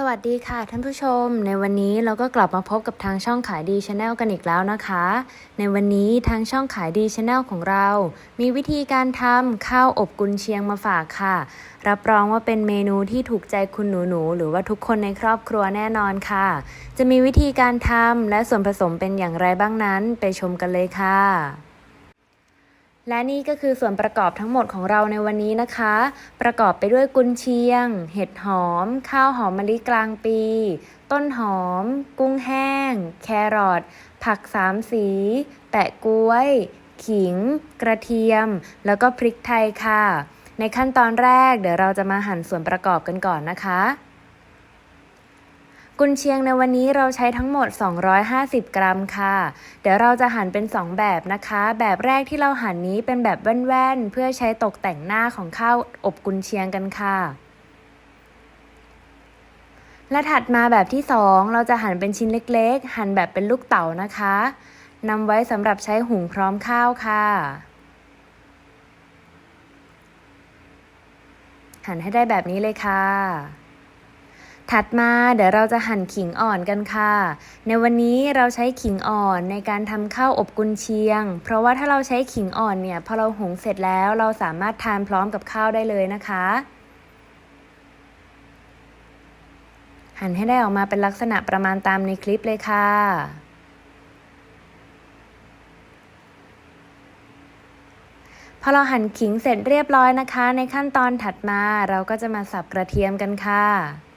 สวัสดีค่ะท่านผู้ชม ในวันนี้เราก็กลับมาพบกับทางช่องขายดีชาแนลกันอีกแล้วนะคะ ในวันนี้ทางช่องขายดีชาแนลของเรา มีวิธีการทำข้าวอบกุนเชียงมาฝากค่ะ รับรองว่าเป็นเมนูที่ถูกใจคุณหนูๆหรือว่าทุกคนในครอบครัวแน่นอนค่ะ จะมีวิธีการทำและส่วนผสมเป็นอย่างไรบ้างนั้น ไปชมกันเลยค่ะ และนี่ก็คือส่วนประกอบทั้งหมดของเราในวันนี้นะคะ ประกอบไปด้วยกุนเชียง เห็ดหอม ข้าวหอมมะลิกลางปี ต้นหอม กุ้งแห้ง แครอทผักสามสี แปะกล้วย ขิง กระเทียม แล้วก็พริกไทยค่ะ ในขั้นตอนแรกเดี๋ยวเราจะมาหั่นส่วนประกอบกันก่อนนะคะ กุนเชียงในวันนี้เราใช้ทั้งหมด 250 กรัมค่ะ เดี๋ยวเราจะหั่นเป็น 2 แบบนะคะ แบบแรกที่เราหั่นนี้เป็นแบบแว่นๆ เพื่อใช้ตกแต่งหน้าของข้าวอบกุนเชียงกันค่ะ และถัดมาแบบที่ 2 เราจะหั่นเป็นชิ้นเล็กๆ หั่นแบบเป็นลูกเต๋านะคะนำไว้สำหรับใช้หุงพร้อมข้าวค่ะ หั่นให้ได้แบบนี้เลยค่ะ ถัดมาเดี๋ยวเราจะหั่นขิงอ่อนกันค่ะ ในวันนี้เราใช้ขิงอ่อนในการทำข้าวอบกุนเชียง เพราะว่าถ้าเราใช้ขิงอ่อนเนี่ยพอเราหุงเสร็จแล้วเราสามารถทานพร้อมกับข้าวได้เลยนะคะ หั่นให้ได้ออกมาเป็นลักษณะประมาณตามในคลิปเลยค่ะพอเราหั่นขิงเสร็จเรียบร้อยนะคะ ในขั้นตอนถัดมาเราก็จะมาสับกระเทียมกันค่ะ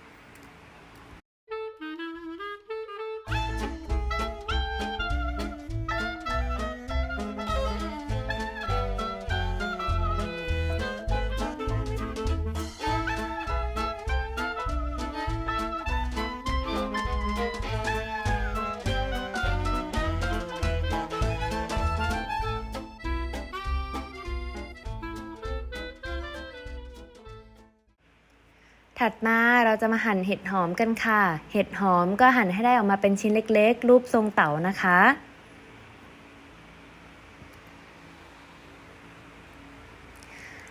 ถัดมาเราจะมาหั่นเห็ดหอมกันค่ะ เห็ดหอมก็หั่นให้ได้ออกมาเป็นชิ้นเล็กๆ รูปทรงเต๋านะคะ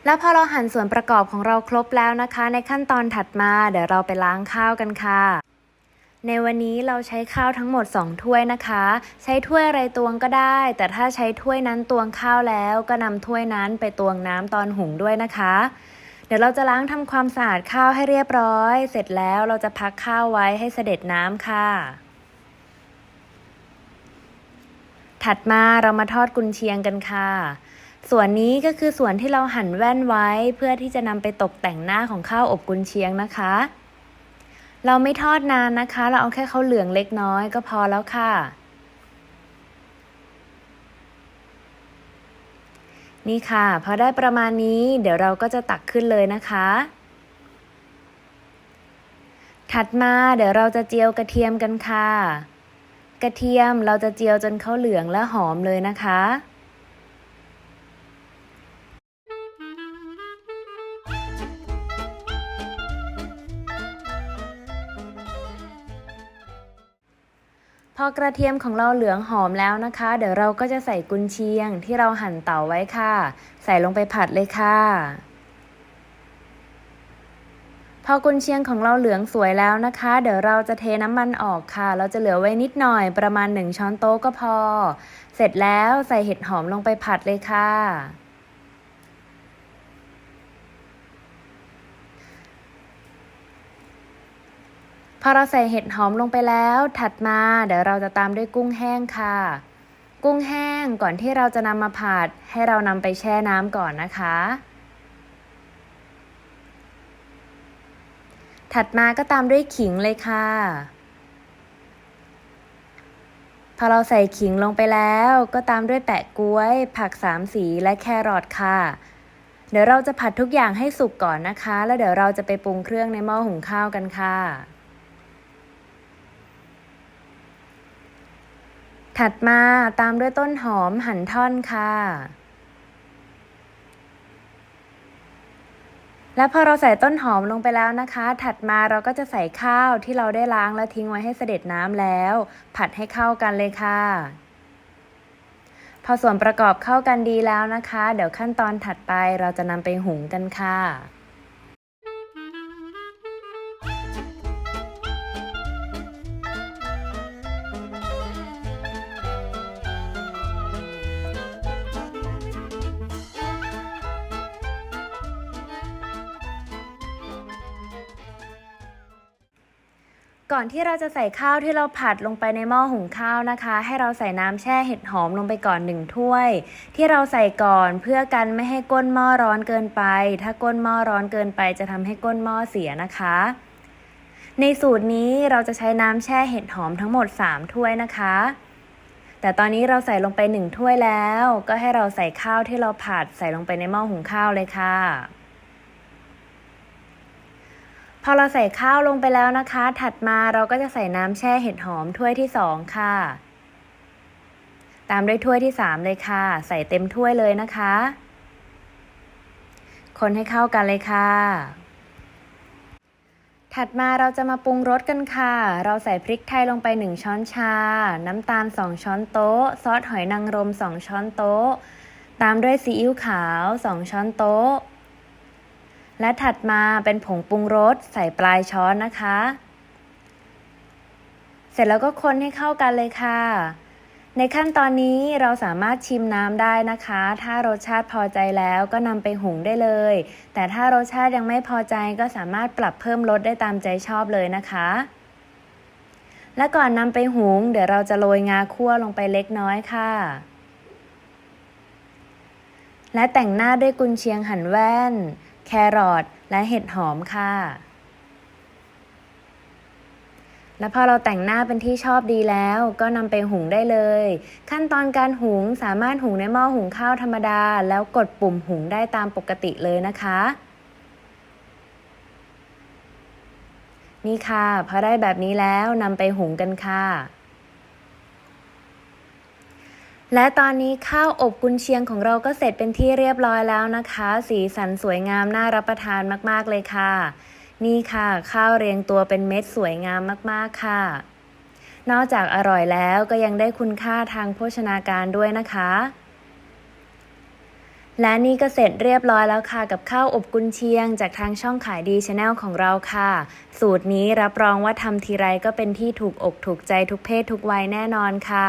แล้วพอเราหั่นส่วนประกอบของเราครบแล้วนะคะ ในขั้นตอนถัดมาเดี๋ยวเราไปล้างข้าวกันค่ะ ในวันนี้เราใช้ข้าวทั้งหมด 2 ถ้วยนะคะ ใช้ถ้วยอะไรตวงก็ได้ แต่ถ้าใช้ถ้วยนั้นตวงข้าวแล้ว ก็นำถ้วยนั้นไปตวงน้ำตอนหุงด้วยนะคะ เดี๋ยวเราจะล้างทำความสะอาดข้าวให้เรียบร้อย เสร็จแล้วเราจะพักข้าวไว้ให้เสด็จน้ำค่ะ ถัดมาเรามาทอดกุนเชียงกันค่ะ ส่วนนี้ก็คือส่วนที่เราหั่นแว่นไว้เพื่อที่จะนำไปตกแต่งหน้าของข้าวอบกุนเชียงนะคะ เราไม่ทอดนานนะคะ เราเอาแค่ข้าวเหลืองเล็กน้อยก็พอแล้วค่ะ นี่ค่ะ พอได้ประมาณนี้เดี๋ยวเราก็จะตักขึ้นเลยนะคะ ถัดมาเดี๋ยวเราจะเจียวกระเทียมกันค่ะ กระเทียมเราจะเจียวจนเขาเหลืองและหอมเลยนะคะ พอกระเทียมของเราเหลืองหอมแล้วนะคะ เดี๋ยวเราก็จะใส่กุนเชียงที่เราหั่นเต๋าไว้ค่ะ ใส่ลงไปผัดเลยค่ะ พอกุนเชียงของเราเหลืองสวยแล้วนะคะ เดี๋ยวเราจะเทน้ำมันออกค่ะ เราจะเหลือไว้นิดหน่อยประมาณ 1 ช้อนโต๊ะก็พอ เสร็จแล้วใส่เห็ดหอมลงไปผัดเลยค่ะ พอเราใส่เห็ดหอมลงไปแล้ว ถัดมาเดี๋ยวเราจะตามด้วยกุ้งแห้งค่ะ กุ้งแห้งก่อนที่เราจะนำมาผัด ให้เรานำไปแช่น้ำก่อนนะคะ ถัดมาก็ตามด้วยขิงเลยค่ะ พอเราใส่ขิงลงไปแล้ว ก็ตามด้วยแปะกล้วย ผักสามสีและแครอทค่ะเดี๋ยวเราจะผัดทุกอย่างให้สุกก่อนนะคะ แล้วเดี๋ยวเราจะไปปรุงเครื่องในหม้อหุงข้าวกันค่ะ ถัดมาตามด้วยต้นหอมหั่นท่อนค่ะ และพอเราใส่ต้นหอมลงไปแล้วนะคะ ถัดมาเราก็จะใส่ข้าวที่เราได้ล้างและทิ้งไว้ให้เสด็จน้ำแล้ว ผัดให้เข้ากันเลยค่ะ พอส่วนประกอบเข้ากันดีแล้วนะคะ เดี๋ยวขั้นตอนถัดไปเราจะนำไปหุงกันค่ะ ก่อนที่เราจะใส่ข้าวที่เราผัดลงไปในหม้อหุงข้าวนะคะ ให้เราใส่น้ำแช่เห็ดหอมลงไปก่อนหนึ่งถ้วย ที่เราใส่ก่อนเพื่อกันไม่ให้ก้นหม้อร้อนเกินไป ถ้าก้นหม้อร้อนเกินไป จะทำให้ก้นหม้อเสียนะคะ ในสูตรนี้เราจะใช้น้ำแช่เห็ดหอมทั้งหมด 3 ถ้วยนะคะ แต่ตอนนี้เราใส่ลงไป 1 ถ้วยแล้ว ก็ให้เราใส่ข้าวที่เราผัดใส่ลงไปในหม้อหุงข้าวเลยค่ะ พอเราใส่ข้าวลงไปแล้วนะคะ ถัดมาเราก็จะใส่น้ำแช่เห็ดหอมถ้วยที่2ค่ะ ตามด้วยถ้วยที่3เลยค่ะ ใส่เต็มถ้วยเลยนะคะ คนให้เข้ากันเลยค่ะ ถัดมาเราจะมาปรุงรสกันค่ะ เราใส่พริกไทยลงไป 1 ช้อนชา น้ำตาล 2 ช้อนโต๊ะ ซอสหอยนางรม 2 ช้อนโต๊ะ ตามด้วยซีอิ๊วขาว 2 ช้อนโต๊ะ และถัดมาเป็นผงปรุงรสใส่ปลายช้อนนะคะ เสร็จแล้วก็คนให้เข้ากันเลยค่ะ ในขั้นตอนนี้เราสามารถชิมน้ำได้นะคะ ถ้ารสชาติพอใจแล้วก็นำไปหุงได้เลย แต่ถ้ารสชาติยังไม่พอใจก็สามารถปรับเพิ่มรสได้ตามใจชอบเลยนะคะ และก่อนนำไปหุง เดี๋ยวเราจะโรยงาคั่วลงไปเล็กน้อยค่ะและแต่งหน้าด้วยกุนเชียงหั่นแว่น แครอทและเห็ดหอมค่ะ และพอเราแต่งหน้าเป็นที่ชอบดีแล้วก็นำไปหุงได้เลย ขั้นตอนการหุงสามารถหุงในหม้อหุงข้าวธรรมดา แล้วกดปุ่มหุงได้ตามปกติเลยนะคะ นี่ค่ะพอได้แบบนี้แล้วนำไปหุงกันค่ะ และตอนนี้ข้าวอบกุนเชียงของเราก็เสร็จเป็นที่เรียบร้อยแล้วนะคะ สีสันสวยงามน่ารับประทานมากๆเลยค่ะ นี่ค่ะ ข้าวเรียงตัวเป็นเม็ดสวยงามมากๆค่ะ นอกจากอร่อยแล้วก็ยังได้คุณค่าทางโภชนาการด้วยนะคะ และนี่ก็เสร็จเรียบร้อยแล้วค่ะ กับข้าวอบกุนเชียง จากทางช่องขายดีชาแนลของเราค่ะ สูตรนี้รับรองว่าทำทีไรก็เป็นที่ถูกอกถูกใจทุกเพศทุกวัยแน่นอนค่ะ